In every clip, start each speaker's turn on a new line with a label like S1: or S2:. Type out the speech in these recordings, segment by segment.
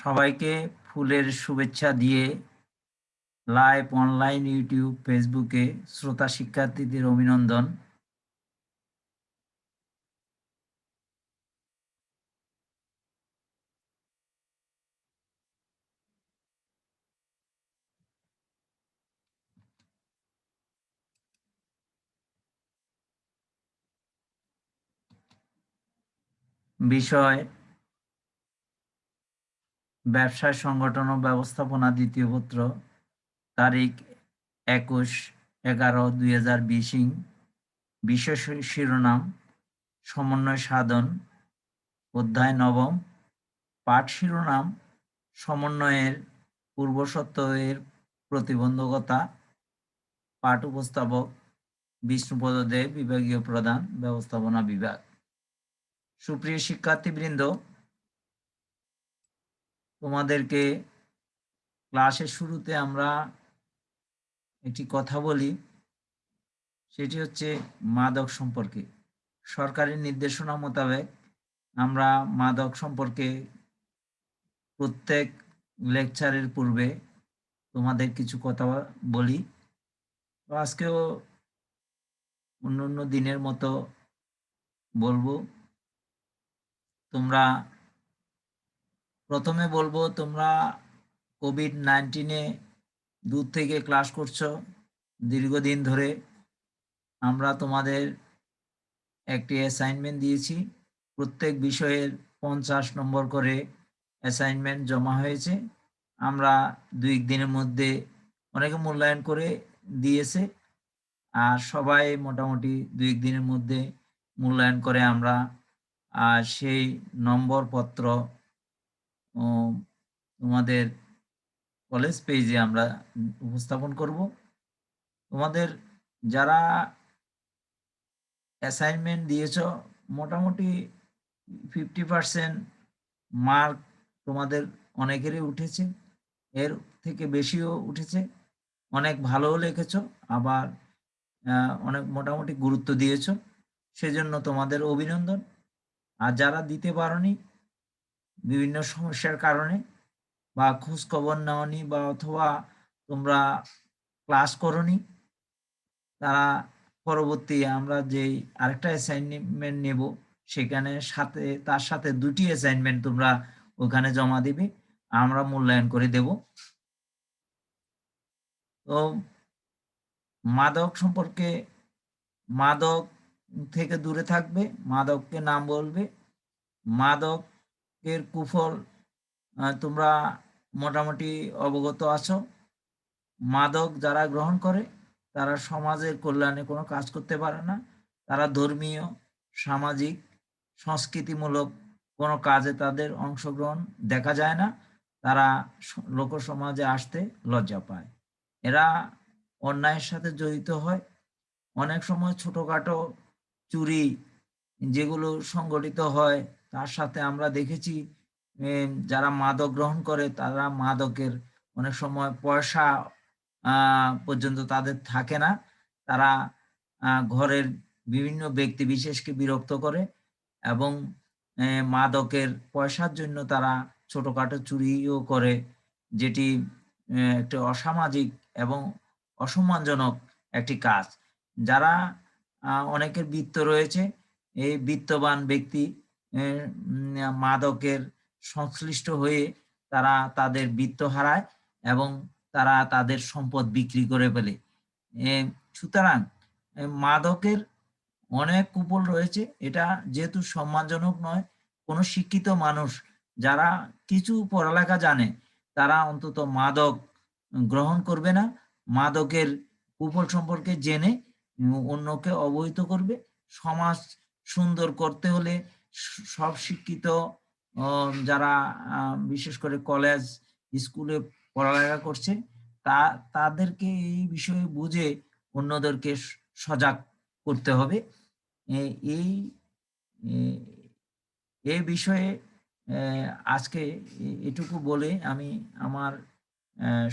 S1: সবাইকে ফুলের শুভেচ্ছা দিয়ে লাইভ অনলাইন ইউটিউব ফেসবুকে শ্রোতা শিক্ষার্থীদের অভিনন্দন। বিষয় ব্যবসায় সংগঠন ও ব্যবস্থাপনা দ্বিতীয় পত্র, তারিখ একুশ এগারো দুই হাজার বিশিং বিশেষ শিরোনাম, সমন্বয় সাধন, অধ্যায় নবম। পাঠ শিরোনাম, সমন্বয়ের পূর্বসত্ব এর প্রতিবন্ধকতা। পাঠ উপস্থাপক বিষ্ণুপদ দেব বিভাগীয় প্রধান, ব্যবস্থাপনা বিভাগ। সুপ্রিয় শিক্ষার্থীবৃন্দ তোমাদেরকে ক্লাসের শুরুতে আমরা একটি কথা বলি, সেটি হচ্ছে মাদক সম্পর্কে। সরকারি নির্দেশনা মোতাবেক আমরা মাদক সম্পর্কে প্রত্যেক লেকচারের পূর্বে তোমাদের কিছু কথা বলি। তো আজকেও অন্য অন্য দিনের মতো বলব, তোমরা প্রথমে বলব, তোমরা কোভিড নাইন্টিনে দূর থেকে ক্লাস করছ, দীর্ঘদিন ধরে। আমরা তোমাদের একটি অ্যাসাইনমেন্ট দিয়েছি। প্রত্যেক বিষয়ের পঞ্চাশ নম্বর করে অ্যাসাইনমেন্ট জমা হয়েছে। আমরা দুই দিনের মধ্যে অনেকে মূল্যায়ন করে দিয়েছে। আর সবাই মোটামুটি দুই দিনের মধ্যে মূল্যায়ন করে আমরা সেই নম্বর পত্র তোমাদের কলেজ পেজে আমরা উপস্থাপন করব। তোমাদের যারা অ্যাসাইনমেন্ট দিয়েছ, মোটামুটি ফিফটি পারসেন্ট মার্ক তোমাদের অনেকেরই উঠেছে। এর থেকে বেশিও উঠেছে। অনেক ভালোও লিখেছ, আবার অনেক মোটামুটি গুরুত্ব দিয়েছ। সেজন্য তোমাদের অভিনন্দন। আর যারা দিতে পারোনি বিভিন্ন সমস্যার কারণে বা খোঁজ খবর নেওয়ানি বা অথবা তোমরা ক্লাস করনি, তারা পরবর্তী আমরা যে আরেকটা অ্যাসাইনমেন্ট নেব, সেখানে সাথে, তার সাথে দুটি অ্যাসাইনমেন্ট তোমরা ওখানে জমা দিবে, আমরা মূল্যায়ন করে দেব। তো মাদক সম্পর্কে, মাদক থেকে দূরে থাকবে, মাদককে নাম বলবে মাদকের কুফল তোমরা মোটামুটি অবগত আছো। মাদক যারা গ্রহণ করে, তারা সমাজের কল্যাণে কোনো কাজ করতে পারে না। তারা ধর্মীয়, সামাজিক, সংস্কৃতিমূলক কোনো কাজে তাদের অংশগ্রহণ দেখা যায় না। তারা লোক সমাজে আসতে লজ্জা পায়। এরা অন্যায়ের সাথে জড়িত হয়। অনেক সময় ছোটোখাটো চুরি যেগুলো সংগঠিত হয় তার সাথে আমরা দেখেছি যারা মাদক গ্রহণ করে তারা মাদকের অনেক সময় পয়সা পর্যন্ত তাদের থাকে না। তারা ঘরের বিভিন্ন ব্যক্তি বিশেষকে বিরক্ত করে এবং মাদকের পয়সার জন্য তারা ছোটখাটো চুরিও করে, যেটি একটি অসামাজিক এবং অসম্মানজনক একটি কাজ। যারা অনেকের বৃত্ত রয়েছে, এই বিত্তবান ব্যক্তি মাদকের সংশ্লিষ্ট হয়ে তারা তাদের বৃত্ত হারায় এবং তারা তাদের সম্পদ বিক্রি করে ফেলে। সুতরাং মাদকের অনেক কুপল রয়েছে। এটা যেহেতু সম্মানজনক নয়, কোনো শিক্ষিত মানুষ যারা কিছু পড়ালেখা জানে, তারা অন্তত মাদক গ্রহণ করবে না, মাদকের কুফল সম্পর্কে জেনে অন্যকে অবহিত করবে। সমাজ সুন্দর করতে হলে সব শিক্ষিত যারা বিশেষ করে কলেজ স্কুলে পড়ালেখা করছে, তা, তাদেরকে এই বিষয়ে বুঝে অন্যদেরকে সজাগ করতে হবে। এই এই বিষয়ে আজকে এটুকু বলে আমি আমার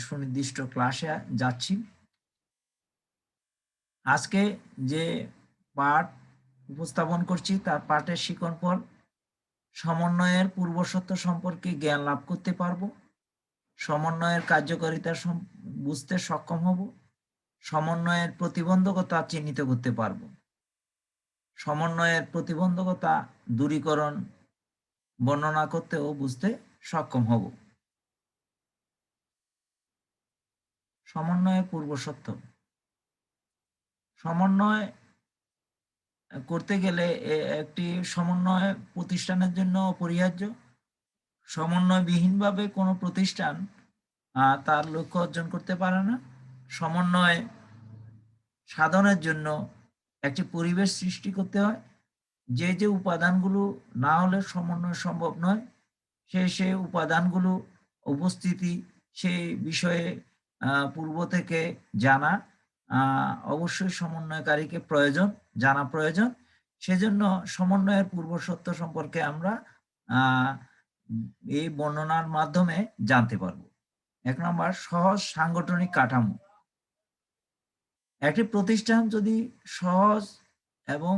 S1: সুনির্দিষ্ট ক্লাসে যাচ্ছি। আজকে যে পাঠ উপস্থাপন করছি, তার পাঠের শিকন ফল সমন্বয়ের পূর্বশর্ত সম্পর্কে জ্ঞান লাভ করতে পারব। সমন্বয়ের কার্যকারিতা বুঝতে সক্ষম হব। সমন্বয়ের প্রতিবন্ধকতা চিহ্নিত করতে পারব। সমন্বয়ের প্রতিবন্ধকতা দূরীকরণ, বর্ণনা করতে ও বুঝতে সক্ষম হব। সমন্বয়ের পূর্বশর্ত। সমন্বয় করতে গেলে একটি সমন্বয় প্রতিষ্ঠানের জন্য অপরিহার্য। সমন্বয়বিহীনভাবে কোনো প্রতিষ্ঠান তার লক্ষ্য অর্জন করতে পারে না। সমন্বয় সাধনের জন্য একটি পরিবেশ সৃষ্টি করতে হয়। যে যে উপাদানগুলো না হলে সমন্বয় সম্ভব নয়, সে সে উপাদানগুলো উপস্থিতি সেই বিষয়ে পূর্ব থেকে জানা। অবশ্যই সমন্বয়কারীকে প্রয়োজন, জানা প্রয়োজন। সেজন্য সমন্বয়ের পূর্ব সত্য সম্পর্কে আমরা এই বর্ণনার মাধ্যমে জানতে পারব। এক নম্বর, সহজ সাংগঠনিক কাঠামো। একটি প্রতিষ্ঠান যদি সহজ এবং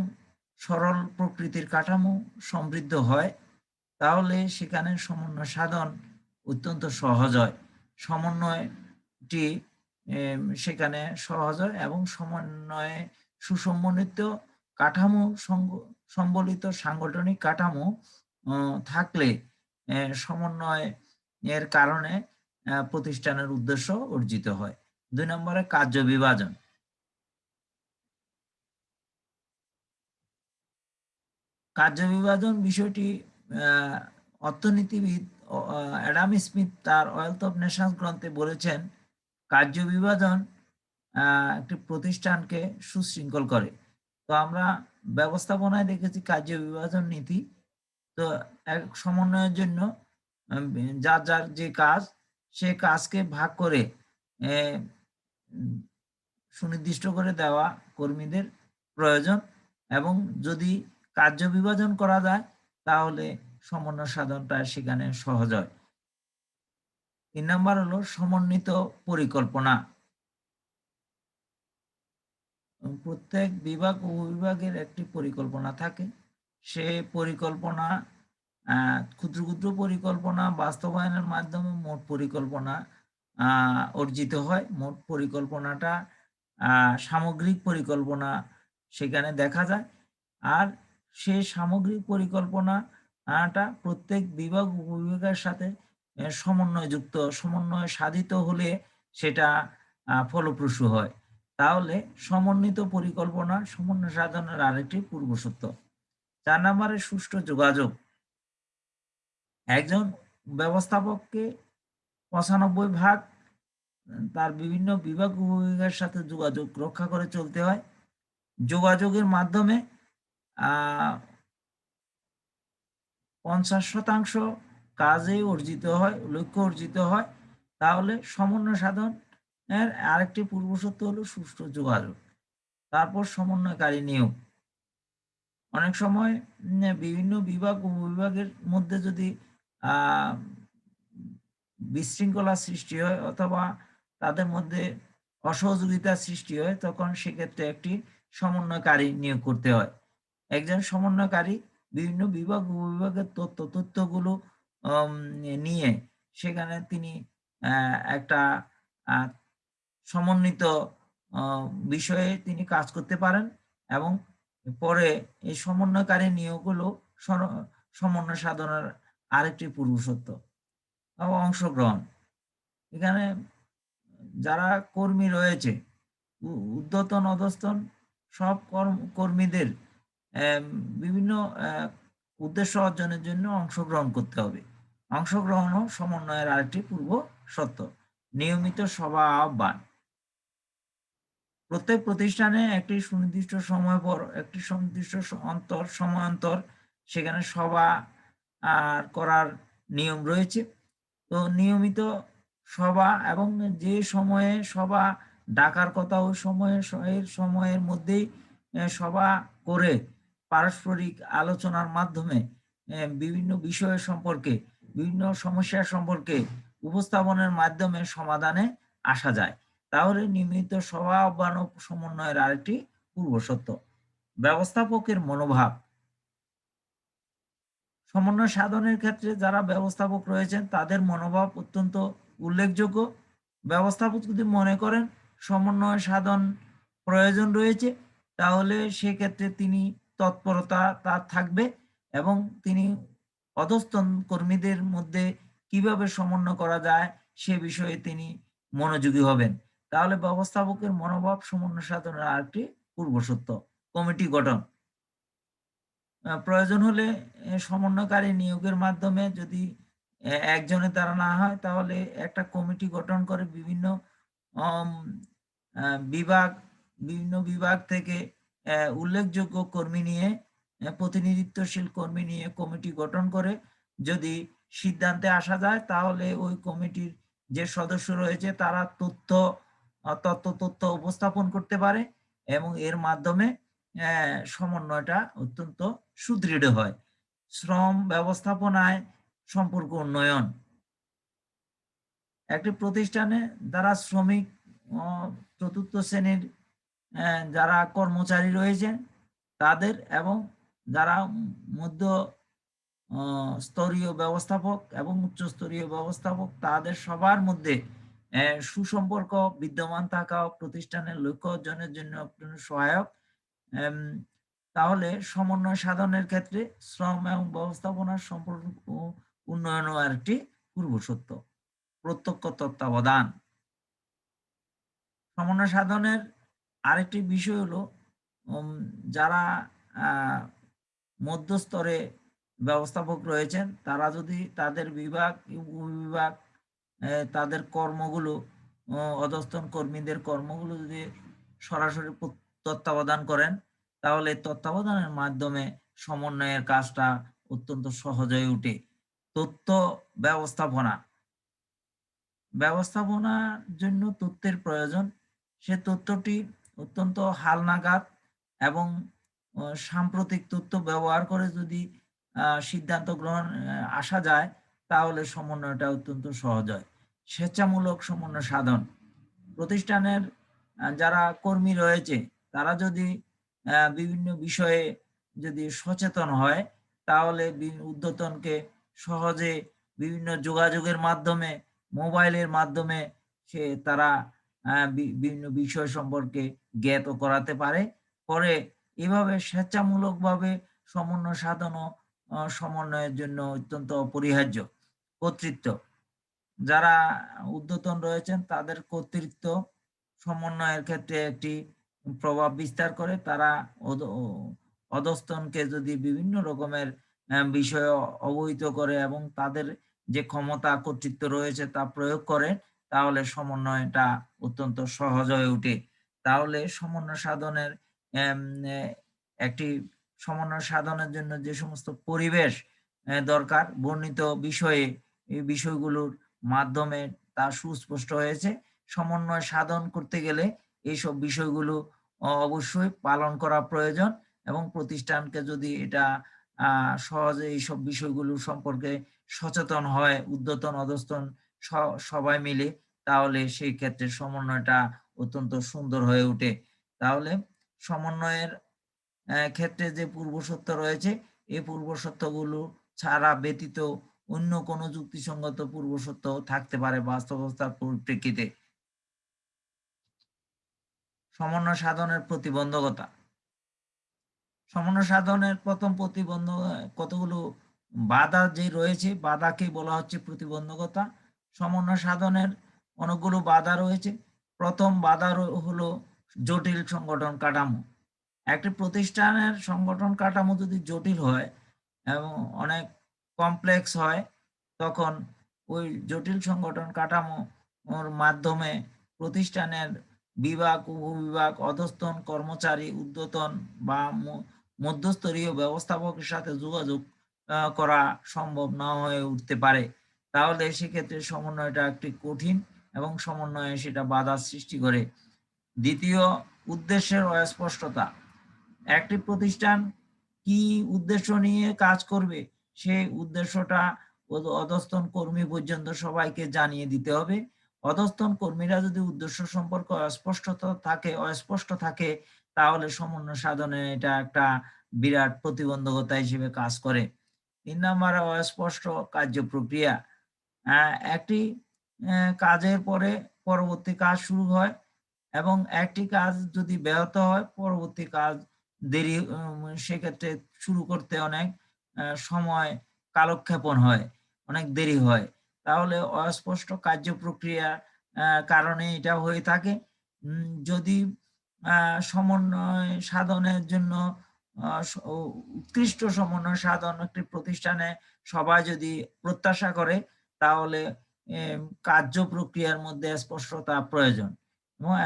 S1: সরল প্রকৃতির কাঠামো সমৃদ্ধ হয়, তাহলে সেখানে সমন্বয় সাধন অত্যন্ত সহজ হয়। সমন্বয়টি সেখানে সহজ এবং সমন্বয়ে সুসমন্বিত কাঠামো সম্বলিত সাংগঠনিক কাঠামো থাকলে সমন্বয় এর কারণে প্রতিষ্ঠানের উদ্দেশ্য অর্জিত হয়। দুই নম্বরে কার্য বিভাজন। কার্য বিভাজন বিষয়টি অর্থনীতিবিদ অ্যাডাম স্মিথ তার ওয়েলথ অফ নেশনস গ্রন্থে বলেছেন কার্য বিভাজন একটি প্রতিষ্ঠানকে সুশৃঙ্খল করে। তো আমরা ব্যবস্থাপনায় দেখেছি কার্য বিভাজন নীতি। তো এক সমন্বয়ের জন্য যার যার যে কাজ, সে কাজকে ভাগ করে সুনির্দিষ্ট করে দেওয়া কর্মীদের প্রয়োজন এবং যদি কার্য বিভাজন করা যায়, তাহলে সমন্বয় সাধনটা সেখানে সহজ হয়। তিন নম্বর হলো সমন্বিত পরিকল্পনা। প্রত্যেক বিভাগ ও বিভাগের একটি পরিকল্পনা থাকে। সে পরিকল্পনা ক্ষুদ্র ক্ষুদ্র পরিকল্পনা, বাস্তবায়নের মাধ্যমে মোট পরিকল্পনা অর্জিত হয়। মোট পরিকল্পনাটা সামগ্রিক পরিকল্পনা সেখানে দেখা যায়। আর সে সামগ্রিক পরিকল্পনাটা প্রত্যেক বিভাগ উপবিভাগের সাথে সমন্বয়যুক্ত, সমন্বয় সাধিত হলে সেটা ফলপ্রসূ হয়। তাহলে সমন্বিত পরিকল্পনা, সমন্বয় সাধনের আরেকটি পূর্বসত্য চার নম্বরে সুষ্ঠু যোগাযোগ। একজন ব্যবস্থাপককে পঁচানব্বই ভাগ তার বিভিন্ন বিভাগ উপবিভাগের সাথে যোগাযোগ রক্ষা করে চলতে হয়। যোগাযোগের মাধ্যমে আহ পঞ্চাশ শতাংশ কাজে অর্জিত হয়, লক্ষ্য অর্জিত হয়, তাহলে সমন্বয় সাধন এর আরেকটি পূর্বশর্ত হলো সুষ্ঠু যোগাযোগ। তারপর সমন্বয়কারী নিয়োগ। অনেক সময় বিভিন্ন বিভাগ, উপবিভাগের মধ্যে যদি বিশৃঙ্খলা সৃষ্টি হয় অথবা তাদের মধ্যে অসহযোগিতা সৃষ্টি হয়, তখন সেক্ষেত্রে একটি সমন্বয়কারী নিয়োগ করতে হয়। একজন সমন্বয়কারী বিভিন্ন বিভাগ, উপবিভাগের তথ্য, তথ্যগুলো নিয়ে সেখানে তিনি একটা সমন্বিত বিষয়ে তিনি কাজ করতে পারেন এবং পরে এই সমন্বয়কারী নিয়োগ হলো সমন্বয় সাধনার আরেকটি পূর্বসত্য অংশগ্রহণ। এখানে যারা কর্মী রয়েছে উদ্যতন, অধস্তন, সব কর্ম, কর্মীদের বিভিন্ন উদ্দেশ্য অর্জনের জন্য অংশগ্রহণ করতে হবে। অংশগ্রহণ ও সমন্বয়ের আরেকটি পূর্ব সত্য নিয়মিত সভা আহ্বান। প্রত্যেক প্রতিষ্ঠানে একটি সুনির্দিষ্ট সময় পর একটি সুনির্দিষ্ট অন্তর সময় অন্তর সেখানে সভা আর করার নিয়ম রয়েছে। তো নিয়মিত সভা এবং যে সময়ে সভা ডাকার কথা ওই সময়ে এর সময়ের মধ্যেই সভা করে পারস্পরিক আলোচনার মাধ্যমে বিভিন্ন বিষয় সম্পর্কে বিভিন্ন সমস্যা সম্পর্কে উপস্থাপনের মাধ্যমে সমাধানে আসা যায়। তাহলে নিয়মিত সভা আহ্বান ও সমন্বয়ের আরেকটি পূর্বসত্য ব্যবস্থাপকের মনোভাব। সমন্বয় সাধনের ক্ষেত্রে যারা ব্যবস্থাপক রয়েছেন, তাদের মনোভাব অত্যন্ত উল্লেখযোগ্য। ব্যবস্থাপক যদি মনে করেন সমন্বয় সাধন প্রয়োজন রয়েছে, তাহলে সেক্ষেত্রে তিনি তৎপরতা তার থাকবে এবং তিনি অধস্তন কর্মীদের মধ্যে কীভাবে সমন্বয় করা যায় সে বিষয়ে তিনি মনোযোগী হবেন। তাহলে ব্যবস্থাপকের মনোভাব সমন্বয় সাধনের আরেকটি পূর্বসত্য কমিটি গঠন। প্রয়োজন হলে সমন্বয়কারী নিয়োগের মাধ্যমে যদি একজনের দ্বারা না হয়, তাহলে একটা কমিটি গঠন করে বিভিন্ন বিভাগ বিভিন্ন বিভাগ থেকে উল্লেখযোগ্য কর্মী নিয়ে প্রতিনিধিত্বশীল কর্মী নিয়ে কমিটি গঠন করে। যদি সিদ্ধান্তে আসা যায়, তাহলে ওই কমিটির যে সদস্য রয়েছে, তারা তথ্য তথ্য তথ্য উপস্থাপন করতে পারে এবং এর মাধ্যমে সমন্বয়টা অত্যন্ত সুদৃঢ় হয়। শ্রম ব্যবস্থাপনায় সম্পর্ক উন্নয়ন। একটি প্রতিষ্ঠানে যারা শ্রমিক চতুর্থ শ্রেণির যারা কর্মচারী রয়েছেন, তাদের এবং যারা মধ্য স্তরীয় ব্যবস্থাপক এবং উচ্চস্তরীয় ব্যবস্থাপক, তাদের সবার মধ্যে সুসম্পর্ক বিদ্যমান থাকা প্রতিষ্ঠানের লক্ষ্য অর্জনের জন্য সহায়ক। তাহলে সমন্বয় সাধনের ক্ষেত্রে শ্রম এবং ব্যবস্থাপনার সম্পর্ক উন্নয়নও আরেকটি পূর্বসত্য প্রত্যক্ষ তত্ত্বাবধান। সমন্বয় সাধনের আরেকটি বিষয় হলো যারা মধ্যস্তরে ব্যবস্থাপক রয়েছেন, তারা যদি তাদের বিভাগ উপবিভাগ তাদের কর্মগুলো অধস্তন কর্মীদের কর্মগুলো যদি সরাসরি তত্ত্বাবধান করেন, তাহলে তত্ত্বাবধানের মাধ্যমে সমন্বয়ের কাজটা অত্যন্ত সহজ হয়ে ওঠে। তথ্য ব্যবস্থাপনা। ব্যবস্থাপনার জন্য তথ্যের প্রয়োজন। সে তথ্যটি অত্যন্ত হালনাগাদ এবং সাম্প্রতিক তথ্য ব্যবহার করে যদি সিদ্ধান্ত গ্রহণ আসা যায়, তাহলে সমন্বয়টা অত্যন্ত সহজ হয়। স্বেচ্ছামূলক সমন্বয় সাধন। প্রতিষ্ঠানের যারা কর্মী রয়েছে, তারা যদি বিভিন্ন বিষয়ে যদি সচেতন হয়, তাহলে ঊর্ধ্বতনকে সহজে বিভিন্ন যোগাযোগের মাধ্যমে, মোবাইলের মাধ্যমে সে তারা বিভিন্ন বিষয় সম্পর্কে জ্ঞাত করাতে পারে। পরে এভাবে স্বেচ্ছামূলকভাবে সমন্বয় সাধন সমন্বয়ের জন্য অত্যন্ত অপরিহার্য। কর্তৃত্ব। যারা ঊর্ধ্বতন রয়েছেন, তাদের কর্তৃত্ব সমন্বয়ের ক্ষেত্রে একটি প্রভাব বিস্তার করে। তারা অধ- অধস্তনকে যদি বিভিন্ন রকমের বিষয়ে অবহিত করে এবং তাদের যে ক্ষমতা, কর্তৃত্ব রয়েছে তা প্রয়োগ করে, তাহলে সমন্বয়টা অত্যন্ত সহজ হয়ে ওঠে। তাহলে সমন্বয় সাধনের একটি সমন্বয় সাধনের জন্য যে সমস্ত পরিবেশ দরকার, বর্ণিত বিষয়ে, এই বিষয়গুলোর মাধ্যমে তা সুস্পষ্ট হয়েছে। সমন্বয় সাধন করতে গেলে এইসব বিষয়গুলো অবশ্যই পালন করা প্রয়োজন এবং প্রতিষ্ঠানকে যদি এটা সহজে এইসব বিষয়গুলো সম্পর্কে সচেতন হয়, উদ্যতন, অধস্তন সবাই মিলে, তাহলে সেই ক্ষেত্রে সমন্বয়টা অত্যন্ত সুন্দর হয়ে ওঠে। তাহলে সমন্বয়ের ক্ষেত্রে যে পূর্বসত্য রয়েছে, এই পূর্বসত্ত্বগুলো ছাড়া ব্যতীত অন্য কোনো যুক্তিসঙ্গত পূর্বসত্য থাকতে পারে বাস্তবতার পরিপ্রেক্ষিতে। সমন্বয় সাধনের প্রতিবন্ধকতা। সমন্বয় সাধনের প্রথম প্রতিবন্ধক কতগুলো বাধা যে রয়েছে, বাধাকে বলা হচ্ছে প্রতিবন্ধকতা। সমন্বয় সাধনের অনেকগুলো বাধা রয়েছে। প্রথম বাধা হলো জটিল সংগঠন কাঠামো। একটি প্রতিষ্ঠানের সংগঠন কাঠামো যদি জটিল হয় এবং অনেক কমপ্লেক্স হয়, তখন ওই জটিল সংগঠন কাঠামো ওর মাধ্যমে প্রতিষ্ঠানের বিভাগ, উপবিভাগ, অধস্তন কর্মচারী, ঊর্ধ্বতন বা মধ্যস্তরীয় ব্যবস্থাপকের সাথে যোগাযোগ করা সম্ভব না হয়ে উঠতে পারে। তাহলে সেক্ষেত্রে সমন্বয়টা একটি কঠিন এবং সমন্বয়ে সেটা বাধা সৃষ্টি করে। দ্বিতীয় উদ্দেশ্যের অস্পষ্টতা। একটি প্রতিষ্ঠান কি উদ্দেশ্য নিয়ে কাজ করবে, সেই উদ্দেশ্যটা অধস্তন কর্মী পর্যন্ত সবাইকে জানিয়ে দিতে হবে। অধস্তন কর্মীরা যদি উদ্দেশ্য সম্পর্কে অস্পষ্টতা থাকে, অস্পষ্ট থাকে, তাহলে সমন্বয় সাধনে এটা একটা বিরাট প্রতিবন্ধকতা হিসেবে কাজ করে। তিন নম্বরে, অস্পষ্ট কার্য প্রক্রিয়া। একটি কাজের পরে পরবর্তী কাজ শুরু হয়। এবং একটি কাজ যদি ব্যাহত হয় পরবর্তী কাজ দেরি সেক্ষেত্রে শুরু করতে অনেক সময় কালক্ষেপণ হয় অনেক দেরি হয়। তাহলে অস্পষ্ট কার্য প্রক্রিয়ার আহ, কারণে এটা হয়ে থাকে। যদি সমন্বয় সাধনের জন্য উৎকৃষ্ট সমন্বয় সাধন একটি প্রতিষ্ঠানে সবাই যদি প্রত্যাশা করে তাহলে কার্য প্রক্রিয়ার মধ্যে স্পষ্টতা প্রয়োজন।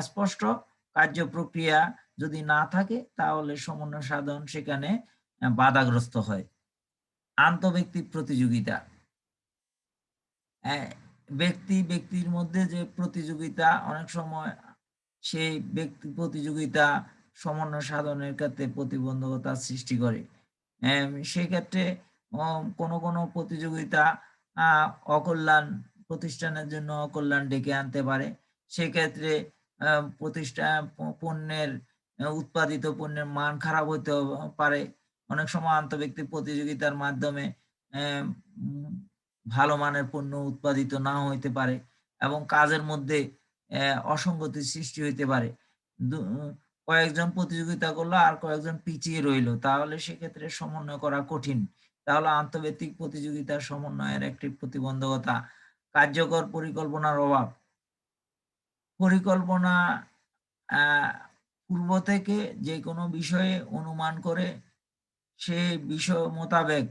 S1: স্পষ্ট কার্য প্রক্রিয়া যদি না থাকে, তাহলে সমন্বয় সাধন সেখানে বাধাগ্রস্ত হয়। আন্তঃব্যক্তিক প্রতিযোগিতা। ব্যক্তি ব্যক্তির মধ্যে যে প্রতিযোগিতা, অনেক সময় সেই ব্যক্তি প্রতিযোগিতা সমন্বয় সাধনের ক্ষেত্রে প্রতিবন্ধকতা সৃষ্টি করে। সেক্ষেত্রে কোনো কোনো প্রতিযোগিতা অকল্যাণ প্রতিষ্ঠানের জন্য অকল্যাণ ডেকে আনতে পারে। সেক্ষেত্রে আহ, প্রতিষ্ঠান প- পণ্যের উৎপাদিত পণ্যের মান খারাপ হতে পারে। অনেক সময় আন্তঃব্যক্তিক প্রতিযোগিতার মাধ্যমে ভালো মানের পণ্য উৎপাদিত না হইতে পারে এবং কাজের মধ্যে আহ, অসঙ্গতির সৃষ্টি হইতে পারে। কয়েকজন প্রতিযোগিতা করল আর কয়েকজন পিছিয়ে রইল। তাহলে সেক্ষেত্রে সমন্বয় করা কঠিন। তাহলে আন্তর্জাতিক প্রতিযোগিতার সমন্বয়ের একটি প্রতিবন্ধকতা কার্যকর পরিকল্পনার অভাব। পরিকল্পনা পূর্ব থেকে যে কোনো বিষয়ে অনুমান করে সে বিষয় মোতাবেক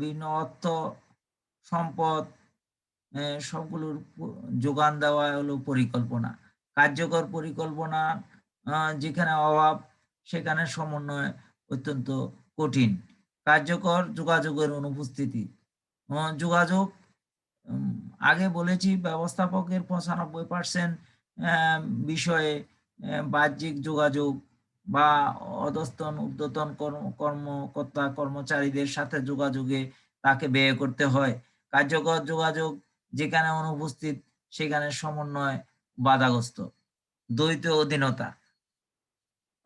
S1: বিভিন্ন অর্থ, সম্পদ সবগুলোর যোগান দেওয়া হলো পরিকল্পনা। কার্যকর পরিকল্পনা যেখানে অভাব, সেখানে সমন্বয় অত্যন্ত কঠিন। কার্যকর যোগাযোগের অনুপস্থিতি। যোগাযোগ আগে বলেছি ব্যবস্থাপকের পঁচানব্বই পার্সেন্ট বিষয়ে বাহ্যিক যোগাযোগ বা অধস্তন, ঊর্ধ্বতন কর্ম, কর্মকর্তা, কর্মচারীদের সাথে যোগাযোগে তাকে ব্যয় করতে হয়। কার্যকর যোগাযোগ যেখানে অনুপস্থিত, সেখানে সমন্বয় বাধাগ্রস্ত। দ্বৈত অধীনতা।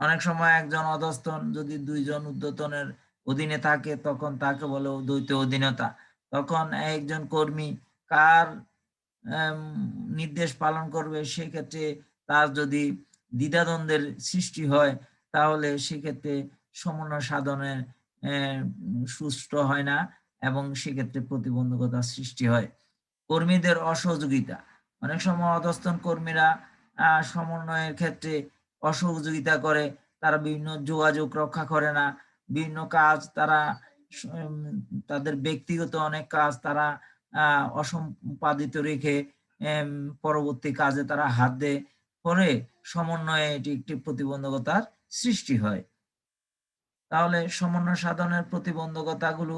S1: অনেক সময় একজন অধস্তন যদি দুইজন ঊর্ধ্বতনের অধীনে থাকে, তখন তাকে বলে দ্বৈত অধীনতা। তখন একজন কর্মী কার নির্দেশ পালন করবে, সেক্ষেত্রে তার যদি দ্বিধাদ্বন্দ্বের সৃষ্টি হয়, তাহলে সেক্ষেত্রে সমন্বয় সাধনের সুষ্ঠু হয় না এবং সেক্ষেত্রে প্রতিবন্ধকতার সৃষ্টি হয়। কর্মীদের অসহযোগিতা। অনেক সময় অধস্তন কর্মীরা সমন্বয়ের ক্ষেত্রে অসহযোগিতা করে, তারা বিভিন্ন যোগাযোগ রক্ষা করে না। বিভিন্ন কাজ তারা তাদের ব্যক্তিগত অনেক কাজ তারা অসম্পাদিত রেখে পরবর্তী কাজে তারা হাত দেয়। পরে সমন্বয়ে এটি একটি প্রতিবন্ধকতার সৃষ্টি হয়। তাহলে সমন্বয় সাধনের প্রতিবন্ধকতাগুলো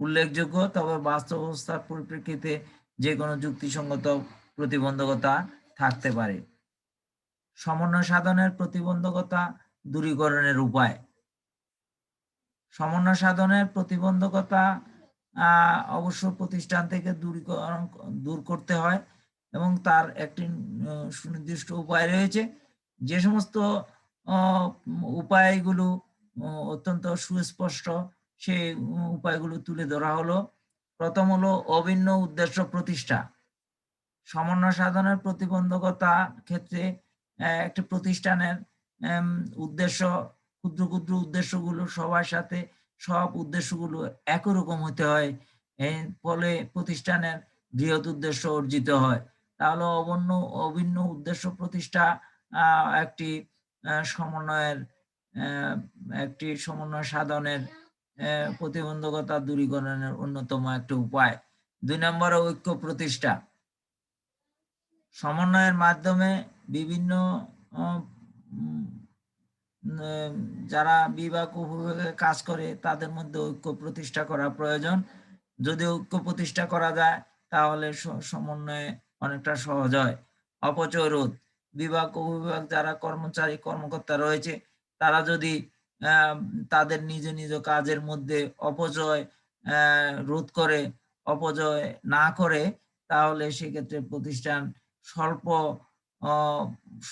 S1: উল্লেখযোগ্য, তবে বাস্তব অবস্থার পরিপ্রেক্ষিতে যে কোনো যুক্তিসঙ্গত প্রতিবন্ধকতা থাকতে পারে। সমন্বয় সাধনের প্রতিবন্ধকতা দূরীকরণের উপায়। সমন্বয় সাধনের প্রতিবন্ধকতা অবশ্য প্রতিষ্ঠান থেকে দূরীকরণ, দূর করতে হয় এবং তার একটি সুনির্দিষ্ট উপায় রয়েছে। যে সমস্ত উপায়গুলো অত্যন্ত সুস্পষ্ট, সেই উপায়গুলো তুলে ধরা হলো। প্রথম হলো অভিন্ন উদ্দেশ্য প্রতিষ্ঠা। সমন্বয় সাধনের প্রতিবন্ধকতা ক্ষেত্রে একটি প্রতিষ্ঠানের উদ্দেশ্য, ক্ষুদ্র ক্ষুদ্র উদ্দেশ্যগুলো সবার সাথে সব উদ্দেশ্যগুলো একই রকম হতে হয়। ফলে প্রতিষ্ঠানের বৃহৎ উদ্দেশ্য অর্জিত হয়। তাহলে অবন্য, অভিন্ন উদ্দেশ্য প্রতিষ্ঠা একটি সমন্বয়ের একটি সমন্বয় সাধনের প্রতিবন্ধকতা দূরীকরণের অন্যতম একটি উপায়। দুই নম্বরে ঐক্য প্রতিষ্ঠা। সমন্বয়ের মাধ্যমে বিভিন্ন যারা উপবিভাগে কাজ করে, তাদের মধ্যে ঐক্য প্রতিষ্ঠা করা প্রয়োজন। যদি ঐক্য প্রতিষ্ঠা করা যায়, তাহলে সমন্বয়ে অনেকটা সহজ হয়। অপচয় রোধ। বিভাগ উপবিভাগ যারা কর্মচারী, কর্মকর্তা রয়েছে, তারা যদি তাদের নিজ নিজ কাজের মধ্যে অপচয় রোধ করে, অপচয় না করে, তাহলে সেক্ষেত্রে প্রতিষ্ঠান স্বল্প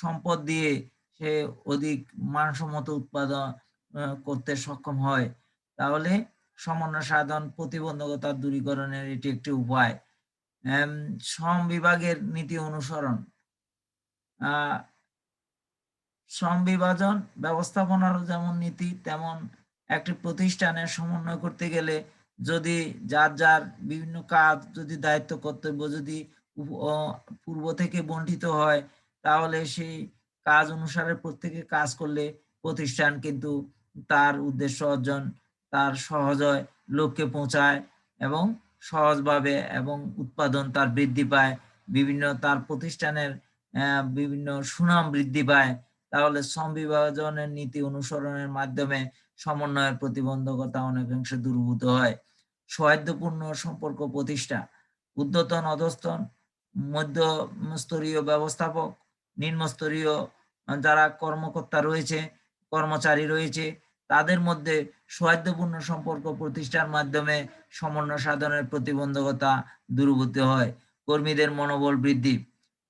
S1: সম্পদ দিয়ে সে অধিক মানসম্মত উৎপাদন করতে সক্ষম হয়। তাহলে সমন্বয় সাধন প্রতিবন্ধকতা দূরীকরণের এটি একটি উপায়। শ্রম বিভাগের নীতি অনুসরণ। শ্রম বিভাজন ব্যবস্থাপনারও যেমন নীতি, তেমন একটি প্রতিষ্ঠানের সমন্বয় করতে গেলে যদি যার যার বিভিন্ন কাজ, যদি দায়িত্ব, কর্তব্য যদি পূর্ব থেকে বন্টিত হয়, তাহলে সেই কাজ অনুসারে প্রত্যেকে কাজ করলে প্রতিষ্ঠান কিন্তু তার উদ্দেশ্য অর্জন, তার সহজয় লক্ষ্যে পৌঁছায় এবং সহজভাবে এবং উৎপাদন তার বৃদ্ধি পায়। বিভিন্ন তার প্রতিষ্ঠানের বিভিন্ন সুনাম বৃদ্ধি পায়। তাহলে শ্রম বিভাজনের নীতি অনুসরণের মাধ্যমে সমন্বয়ের প্রতিবন্ধকতা অনেকাংশে দূরীভূত হয়। সৌহার্দ্যপূর্ণ সম্পর্ক প্রতিষ্ঠা ঊর্ধ্বতন অধস্তন মধ্যস্তরীয় ব্যবস্থাপক, নিম্নস্তরীয় যারা কর্মকর্তা রয়েছে কর্মচারী রয়েছে তাদের মধ্যে সৌহার্দ্যপূর্ণ সম্পর্ক প্রতিষ্ঠার মাধ্যমে সমন্বয় সাধনের প্রতিবন্ধকতা দূরীভূত হয় কর্মীদের মনোবল বৃদ্ধি।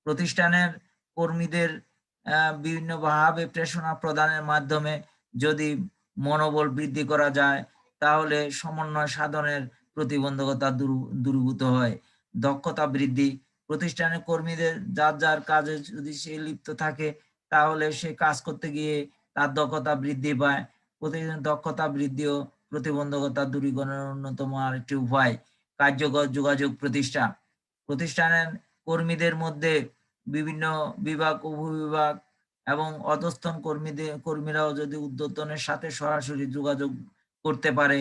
S1: প্রতিষ্ঠানের কর্মীদের আহ, বিভিন্ন ভাবে প্রেরণা প্রদানের মাধ্যমে যদি মনোবল বৃদ্ধি করা যায় তাহলে সমন্বয় সাধনের প্রতিবন্ধকতা দূর- দূরীভূত হয়। দক্ষতা বৃদ্ধি। প্রতিষ্ঠানের কর্মীদের যার যার কাজে যদি সে লিপ্ত থাকে তাহলে সে কাজ করতে গিয়ে তার দক্ষতা বৃদ্ধি পায়। প্রতিদিন দক্ষতা বৃদ্ধি ও প্রতিবন্ধকতা দূরীকরণের অন্যতম আরেকটি উপায়। কার্যকর যোগাযোগ প্রতিষ্ঠা। প্রতিষ্ঠানের কর্মীদের মধ্যে বিভিন্ন বিভাগ, উপবিভাগ এবং অধস্তন কর্মীদের কর্মীরাও যদি উদ্যোতনের সাথে সরাসরি যোগাযোগ করতে পারে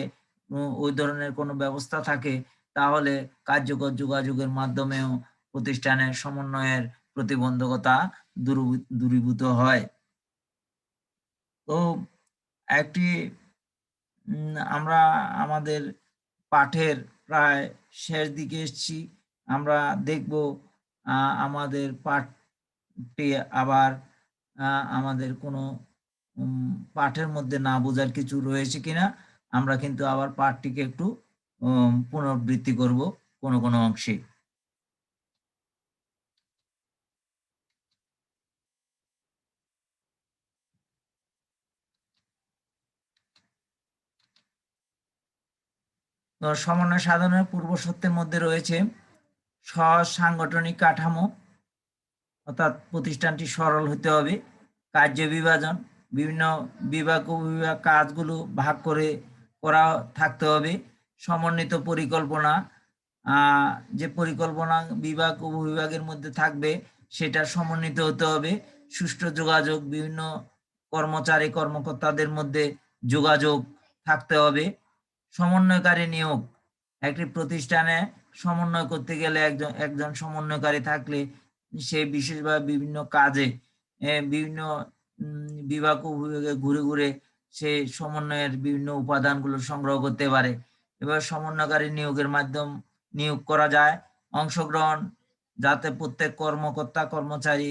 S1: ওই ধরনের কোনো ব্যবস্থা থাকে, তাহলে কার্যকর যোগাযোগের মাধ্যমেও প্রতিষ্ঠানের সমন্বয়ের প্রতিবন্ধকতা দূরীভূত হয়। তো একটি আমরা আমাদের পাঠের প্রায় শেষ দিকে এসেছি। আমরা দেখব আমাদের পাঠটি আবার আমাদের কোনো পাঠের মধ্যে না বোঝার কিছু রয়েছে কিনা, আমরা কিন্তু আবার পাঠটিকে একটু পুনরাবৃত্তি করব কোনো কোনো অংশে তো সমন্বয় সাধনের পূর্ব সত্যের মধ্যে রয়েছে সহজ সাংগঠনিক কাঠামো, অর্থাৎ প্রতিষ্ঠানটি সরল হতে হবে, কার্য বিভাজন, বিভিন্ন বিভাগ উপবিভাগ কাজগুলো ভাগ করে করা থাকতে হবে, সমন্বিত পরিকল্পনা যে পরিকল্পনা বিভাগ উপবিভাগের মধ্যে থাকবে সেটা সমন্বিত হতে হবে, সুষ্ঠু যোগাযোগ, বিভিন্ন কর্মচারী কর্মকর্তাদের মধ্যে যোগাযোগ থাকতে হবে সমন্বয়কারী নিয়োগ। একটি প্রতিষ্ঠানে সমন্বয় করতে গেলে একজন একজন সমন্বয়কারী থাকলে সে বিশেষভাবে বিভিন্ন কাজে বিভিন্ন বিভাগ ঘুরে ঘুরে সে সমন্বয়ের বিভিন্ন উপাদানগুলো সংগ্রহ করতে পারে। এবার সমন্বয়কারী নিয়োগের মাধ্যম নিয়োগ করা যায়। অংশগ্রহণ, যাতে প্রত্যেক কর্মকর্তা, কর্মচারী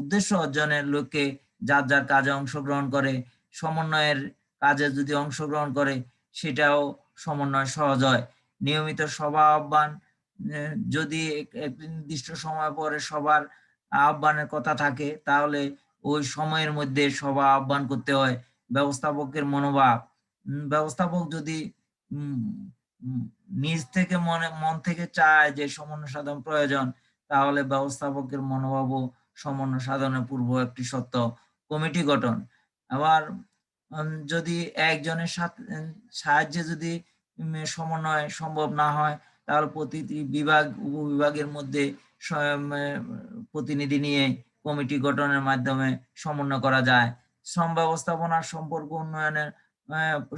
S1: উদ্দেশ্য অর্জনের লক্ষ্যে যার যার কাজে অংশগ্রহণ করে, সমন্বয়ের কাজে যদি অংশগ্রহণ করে, সেটাও সমন্বয় সহজ হয়। নিয়মিত সভা আহ্বান যদি এক- একটি নির্দিষ্ট সময় পরে সবার আহ্বানের কথা থাকে, তাহলে ওই সময়ের মধ্যে সভা আহ্বান করতে হয়। ব্যবস্থাপকের মনোভাব ব্যবস্থাপক যদি নিজ থেকে মনে, মন থেকে চায় যে সমন্বয় সাধন প্রয়োজন, তাহলে ব্যবস্থাপকের মনোভাবও সমন্বয় সাধনের পূর্ব একটি সত্য। কমিটি গঠন, আবার যদি একজনের সাথে সাহায্যে যদি সমন্বয় সম্ভব না হয়, তাহলে প্রতিটি বিভাগ, উপবিভাগের মধ্যে প্রতিনিধি নিয়ে কমিটি গঠনের মাধ্যমে সমন্বয় করা যায়। শ্রম ব্যবস্থাপনার সম্পর্ক উন্নয়নের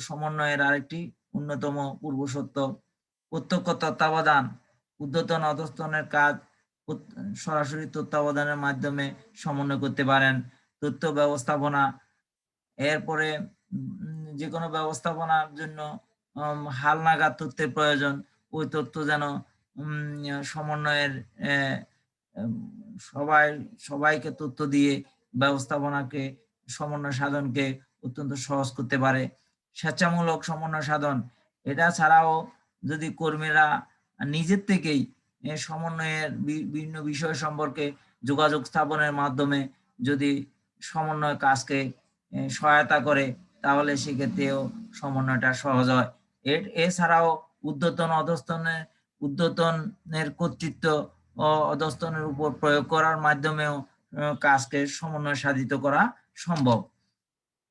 S1: সমন্বয়ের আরেকটি অন্যতম পূর্বসত্য প্রত্যক্ষ তত্ত্বাবধান। ঊর্ধ্বতন অধস্তনের কাজ সরাসরি তত্ত্বাবধানের মাধ্যমে সমন্বয় করতে পারেন। তথ্য ব্যবস্থাপনা এরপরে যে কোনো ব্যবস্থাপনার জন্য হালনাগাদ তথ্যের প্রয়োজন, ওই তথ্য যেন সমন্বয়ের সবাই, সবাইকে তথ্য দিয়ে ব্যবস্থাপনাকে, সমন্বয় সাধনকে অত্যন্ত সহজ করতে পারে। স্বেচ্ছামূলক সমন্বয় সাধন, এটা ছাড়াও যদি কর্মীরা নিজের থেকেই সমন্বয়ের বিভিন্ন বিষয় সম্পর্কে যোগাযোগ স্থাপনের মাধ্যমে যদি সমন্বয় কাজকে সহায়তা করে, তাহলে সেক্ষেত্রেও সমন্বয়টা সহজ হয়। এর এছাড়াও উদ্যতন অধস্তনের উদ্যতনের কর্তৃত্ব অধস্তনের উপর প্রয়োগ করার মাধ্যমেও কাজকে সমন্বয় সাধিত করা সম্ভব।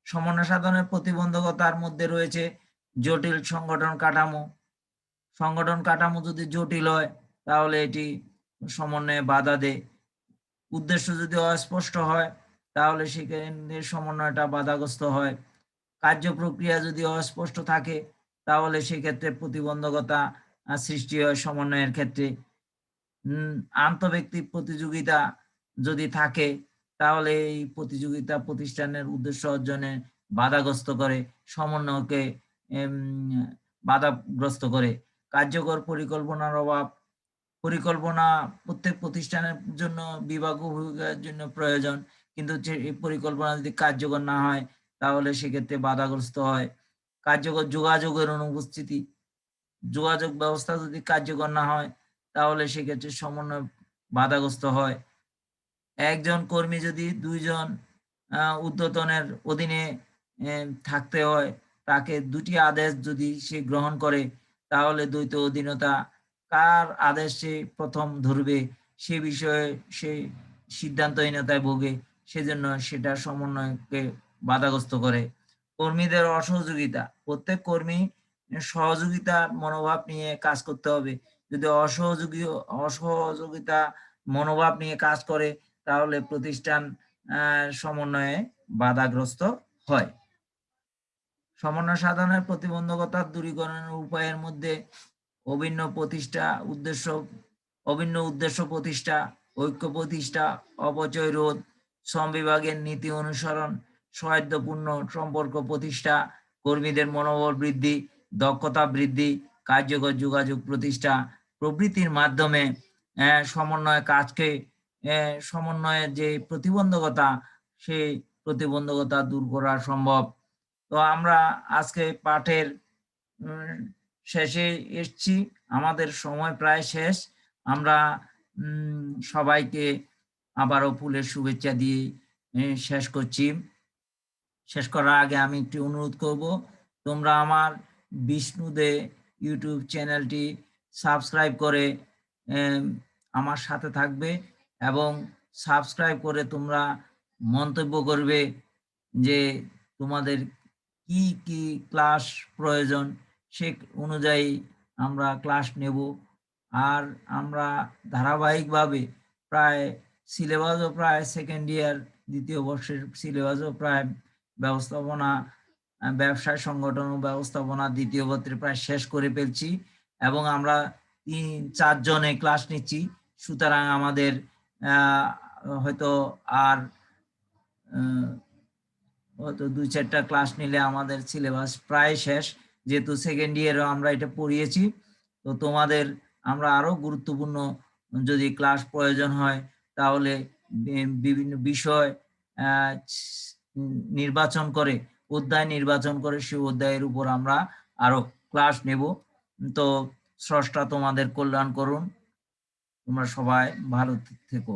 S1: সমন্বয় সাধনের প্রতিবন্ধকতার মধ্যে রয়েছে জটিল সংগঠন কাঠামো। সংগঠন কাঠামো যদি জটিল হয়, তাহলে এটি সমন্বয়ে বাধা দেয়। উদ্দেশ্য যদি অস্পষ্ট হয় তাহলে সেখানে সমন্বয়টা বাধাগ্রস্ত হয়। কার্য প্রক্রিয়া যদি অস্পষ্ট থাকে, তাহলে সেক্ষেত্রে প্রতিবন্ধকতা সৃষ্টি হয় সমন্বয়ের ক্ষেত্রে। আন্তঃব্যক্তিক প্রতিযোগিতা যদি থাকে, তাহলে এই প্রতিযোগিতা প্রতিষ্ঠানের উদ্দেশ্য অর্জনে বাধাগ্রস্ত করে, সমন্বয়কে বাধাগ্রস্ত করে। কার্যকর পরিকল্পনার অভাব, পরিকল্পনা প্রত্যেক প্রতিষ্ঠানের জন্য, বিভাগ জন্য প্রয়োজন। কিন্তু যে পরিকল্পনা যদি কার্যকর না হয়, তাহলে সেক্ষেত্রে বাধাগ্রস্ত হয়। কার্যকর যোগাযোগের অনুপস্থিতি, যোগাযোগ ব্যবস্থা যদি কার্যকর না হয়, তাহলে সেক্ষেত্রে সমন্বয় বাধাগ্রস্ত হয়। একজন কর্মী যদি দুইজন ঊর্ধ্বতনের অধীনে থাকতে হয়, তাকে দুটি আদেশ যদি সে গ্রহণ করে, তাহলে দ্বৈত অধীনতা কার আদেশ সে প্রথম ধরবে, সে বিষয়ে সে সিদ্ধান্তহীনতায় ভোগে। সেজন্য সেটা সমন্বয়কে বাধাগ্রস্ত করে। কর্মীদের অসহযোগিতা, প্রত্যেক কর্মী সহযোগিতা মনোভাব নিয়ে কাজ করতে হবে। যদি অসহযোগী, অসহযোগিতা মনোভাব নিয়ে কাজ করে, তাহলে প্রতিষ্ঠান সমন্বয়ে বাধাগ্রস্ত হয়। সমন্বয় সাধনের প্রতিবন্ধকতা দূরীকরণের উপায়ের মধ্যে অভিন্ন প্রতিষ্ঠা উদ্দেশ্য, অভিন্ন উদ্দেশ্য প্রতিষ্ঠা, ঐক্য প্রতিষ্ঠা, অপচয় রোধ শ্রম বিভাগের নীতি অনুসরণ সহায়তাপূর্ণ সম্পর্ক প্রতিষ্ঠা, কর্মীদের মনোবল বৃদ্ধি, দক্ষতা বৃদ্ধি, কার্যকর যোগাযোগ প্রতিষ্ঠা প্রভৃতির মাধ্যমে সমন্বয় কাজকে সমন্বয়ের যে প্রতিবন্ধকতা সেই প্রতিবন্ধকতা দূর করা সম্ভব। তো আমরা আজকে পাঠের শেষে এসছি। আমাদের সময় প্রায় শেষ। আমরা সবাইকে আবারও ফুলের শুভেচ্ছা দিয়ে শেষ করছি। শেষ করার আগে আমি একটি অনুরোধ করব, তোমরা আমার বিষ্ণুদে ইউটিউব চ্যানেলটি সাবস্ক্রাইব করে আমার সাথে থাকবে এবং সাবস্ক্রাইব করে তোমরা মন্তব্য করবে যে তোমাদের কি কি ক্লাস প্রয়োজন সে অনুযায়ী আমরা ক্লাস নেব। আর আমরা ধারাবাহিকভাবে প্রায় সিলেবাসও প্রায় সেকেন্ড ইয়ার দ্বিতীয় বর্ষের সিলেবাসও প্রায় ব্যবস্থাপনা ব্যবসায় সংগঠন ও ব্যবস্থাপনা দ্বিতীয় পত্রে প্রায় শেষ করে ফেলছি এবং আমরা তিন, চারজনে ক্লাস নিচ্ছি। সুতরাং আমাদের হয়তো আর হয়তো দুই চারটা ক্লাস নিলে আমাদের সিলেবাস প্রায় শেষ। যেহেতু সেকেন্ড ইয়ারও আমরা এটা পড়িয়েছি, তো তোমাদের আমরা আরও গুরুত্বপূর্ণ যদি ক্লাস প্রয়োজন হয় তাহলে বিভিন্ন বিষয় নির্বাচন করে, অধ্যায় নির্বাচন করে সেই অধ্যায়ের উপর আমরা আরও ক্লাস নেব। তো স্রষ্টা তোমাদের কল্যাণ করুন। তোমরা সবাই ভালো থেকো।